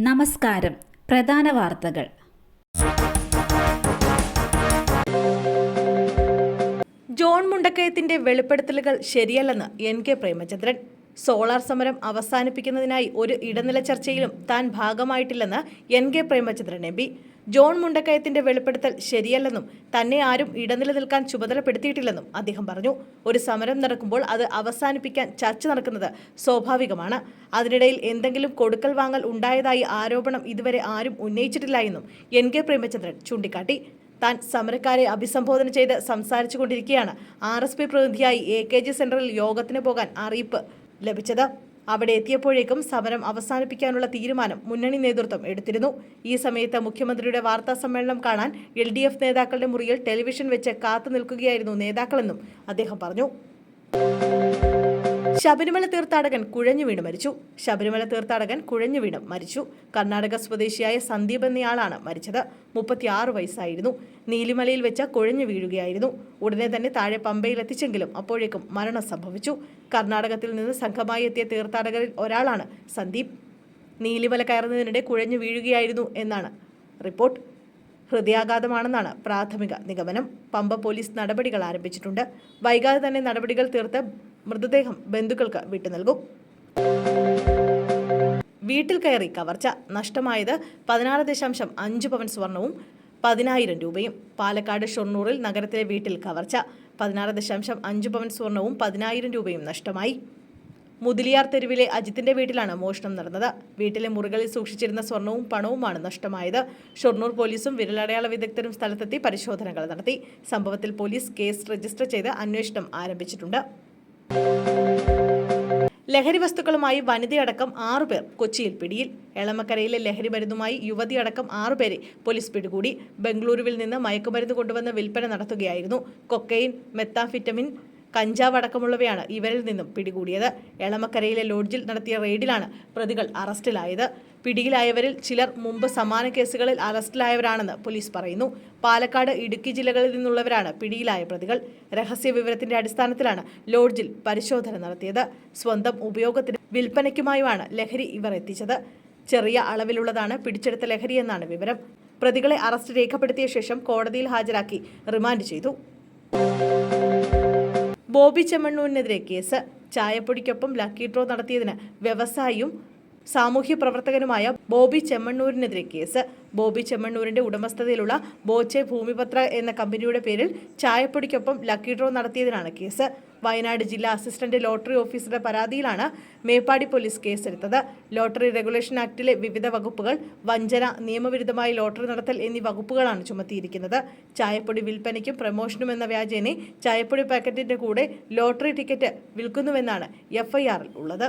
നമസ്കാരം. പ്രധാന വാർത്തകൾ. ജോൺ മുണ്ടക്കയത്തിന്റെ വെളിപ്പെടുത്തലുകൾ ശരിയല്ലെന്ന് എൻ കെ പ്രേമചന്ദ്രൻ. സോളാർ സമരം അവസാനിപ്പിക്കുന്നതിനായി ഒരു ഇടനില ചർച്ചയിലും താൻ ഭാഗമായിട്ടില്ലെന്ന് N K Premachandran M P. John മുണ്ടക്കയത്തിന്റെ വെളിപ്പെടുത്തൽ ശരിയല്ലെന്നും തന്നെ ആരും ഇടനില നിൽക്കാൻ ചുമതലപ്പെടുത്തിയിട്ടില്ലെന്നും അദ്ദേഹം പറഞ്ഞു. ഒരു സമരം നടക്കുമ്പോൾ അത് അവസാനിപ്പിക്കാൻ ചർച്ച നടക്കുന്നത് സ്വാഭാവികമാണ്. അതിനിടയിൽ എന്തെങ്കിലും കൊടുക്കൽ വാങ്ങൽ ഉണ്ടായതായി ആരോപണം ഇതുവരെ ആരും ഉന്നയിച്ചിട്ടില്ല എന്നും എൻ കെ പ്രേമചന്ദ്രൻ ചൂണ്ടിക്കാട്ടി. താൻ സമരക്കാരെ അഭിസംബോധന ചെയ്ത് സംസാരിച്ചുകൊണ്ടിരിക്കെയാണ് ആർ എസ് പി പ്രതിനിധിയായി എ കെ ജി സെന്ററിൽ യോഗത്തിന് പോകാൻ അറിയിപ്പ് ലഭിച്ചത്. അവിടെ എത്തിയപ്പോഴേക്കും സമരം അവസാനിപ്പിക്കാനുള്ള തീരുമാനം മുന്നണി നേതൃത്വം എടുത്തിരുന്നു. ഈ സമയത്ത് മുഖ്യമന്ത്രിയുടെ വാർത്താ സമ്മേളനം കാണാൻ എൽ ഡി എഫ് നേതാക്കളുടെ മുറിയിൽ ടെലിവിഷൻ വെച്ച് കാത്തു നിൽക്കുകയായിരുന്നു നേതാക്കളെന്നും അദ്ദേഹം പറഞ്ഞു. ശബരിമല തീർത്ഥാടകൻ കുഴഞ്ഞു വീണ് മരിച്ചു. ശബരിമല തീർത്ഥാടകൻ കുഴഞ്ഞു വീണ് മരിച്ചു. കർണാടക സ്വദേശിയായ സന്ദീപ് എന്നയാളാണ് മരിച്ചത്. മുപ്പത്തിയാറ് വയസ്സായിരുന്നു. നീലിമലയിൽ വെച്ച കുഴഞ്ഞു വീഴുകയായിരുന്നു. ഉടനെ തന്നെ താഴെ പമ്പയിൽ എത്തിച്ചെങ്കിലും അപ്പോഴേക്കും മരണം സംഭവിച്ചു. കർണാടകത്തിൽ നിന്ന് സംഘമായി എത്തിയ തീർത്ഥാടകരിൽ ഒരാളാണ് സന്ദീപ്. നീലിമല കയറുന്നതിനിടെ കുഴഞ്ഞു വീഴുകയായിരുന്നു എന്നാണ് റിപ്പോർട്ട്. ഹൃദയാഘാതമാണെന്നാണ് പ്രാഥമിക നിഗമനം. പമ്പ പോലീസ് നടപടികൾ ആരംഭിച്ചിട്ടുണ്ട്. വൈകാതെ തന്നെ നടപടികൾ തീർത്ത് മൃതദേഹം ബന്ധുക്കൾക്ക് വിട്ടു നൽകും. വീട്ടിൽ കയറി കവർച്ച നഷ്ടമായത് പതിനാറ് ദശാംശം അഞ്ച് പവൻ സ്വർണവും പതിനായിരം രൂപയും. പാലക്കാട് ഷൊർണൂറിൽ നഗരത്തിലെ വീട്ടിൽ കവർച്ച പതിനാറ് ദശാംശം അഞ്ച് പവൻ സ്വർണവും പതിനായിരം രൂപയും നഷ്ടമായി. മുതിലിയാർ തെരുവിലെ അജിത്തിന്റെ വീട്ടിലാണ് മോഷണം നടന്നത്. വീട്ടിലെ മുറികളിൽ സൂക്ഷിച്ചിരുന്ന സ്വർണവും പണവുമാണ് നഷ്ടമായത്. ഷൊർണൂർ പോലീസും വിരലടയാള വിദഗ്ധരും സ്ഥലത്തെത്തി പരിശോധനകൾ നടത്തി. സംഭവത്തിൽ പോലീസ് കേസ് രജിസ്റ്റർ ചെയ്ത് അന്വേഷണം ആരംഭിച്ചിട്ടുണ്ട്. ലഹരി വസ്തുക്കളുമായി വനിതയടക്കം ആറുപേർ കൊച്ചിയിൽ പിടിയിൽ. എളമക്കരയിലെ ലഹരി മരുന്നുമായി യുവതിയടക്കം ആറുപേരെ പോലീസ് പിടികൂടി. ബംഗളൂരുവിൽ നിന്ന് മയക്കുമരുന്ന് കൊണ്ടുവന്ന് വിൽപ്പന നടത്തുകയായിരുന്നു. കൊക്കൈൻ മെത്താഫിറ്റമിൻ കഞ്ചാവ് അടക്കമുള്ളവയാണ് ഇവരിൽ നിന്നും പിടികൂടിയത്. എളമക്കരയിലെ ലോഡ്ജിൽ നടത്തിയ റെയ്ഡിലാണ് പ്രതികൾ അറസ്റ്റിലായത്. പിടിയിലായവരിൽ ചിലർ മുമ്പ് സമാന കേസുകളിൽ അറസ്റ്റിലായവരാണെന്ന് പോലീസ് പറയുന്നു. പാലക്കാട് ഇടുക്കി ജില്ലകളിൽ നിന്നുള്ളവരാണ് പിടിയിലായ പ്രതികൾ. രഹസ്യ വിവരത്തിന്റെ അടിസ്ഥാനത്തിലാണ് ലോഡ്ജിൽ പരിശോധന നടത്തിയത്. സ്വന്തം ഉപയോഗത്തിന് വിൽപ്പനയ്ക്കുമായുമാണ് ലഹരി ഇവർ എത്തിച്ചത്. ചെറിയ അളവിലുള്ളതാണ് പിടിച്ചെടുത്ത ലഹരി എന്നാണ് വിവരം. പ്രതികളെ അറസ്റ്റ് രേഖപ്പെടുത്തിയ ശേഷം കോടതിയിൽ ഹാജരാക്കി റിമാൻഡ് ചെയ്തു. ബോബി ചെമ്മണ്ണൂരിനെതിരെ കേസ്. ചായപ്പൊടിക്കൊപ്പം ലക്കി ഡ്രോ നടത്തിയതിന് വ്യവസായിയും സാമൂഹ്യ പ്രവർത്തകനുമായ ബോബി ചെമ്മണ്ണൂരിനെതിരെ കേസ്. ബോബി ചെമ്മണ്ണൂരിന്റെ ഉടമസ്ഥതയിലുള്ള ബോച്ചെ ഭൂമിപത്ര എന്ന കമ്പനിയുടെ പേരിൽ ചായപ്പൊടിക്കൊപ്പം ലക്കി ഡ്രോ നടത്തിയതിനാണ് കേസ്. വയനാട് ജില്ലാ അസിസ്റ്റന്റ് ലോട്ടറി ഓഫീസറുടെ പരാതിയിലാണ് മേപ്പാടി പോലീസ് കേസെടുത്തത്. ലോട്ടറി റെഗുലേഷൻ ആക്ടിലെ വിവിധ വകുപ്പുകൾ വഞ്ചന നിയമവിരുദ്ധമായി ലോട്ടറി നടത്തൽ എന്നീ വകുപ്പുകളാണ് ചുമത്തിയിരിക്കുന്നത്. ചായപ്പൊടി വിൽപ്പനയ്ക്കും പ്രമോഷനും എന്ന വ്യാജേനെ ചായപ്പൊടി പാക്കറ്റിന്റെ കൂടെ ലോട്ടറി ടിക്കറ്റ് വിൽക്കുന്നുവെന്നാണ് എഫ്ഐആറിൽ ഉള്ളത്.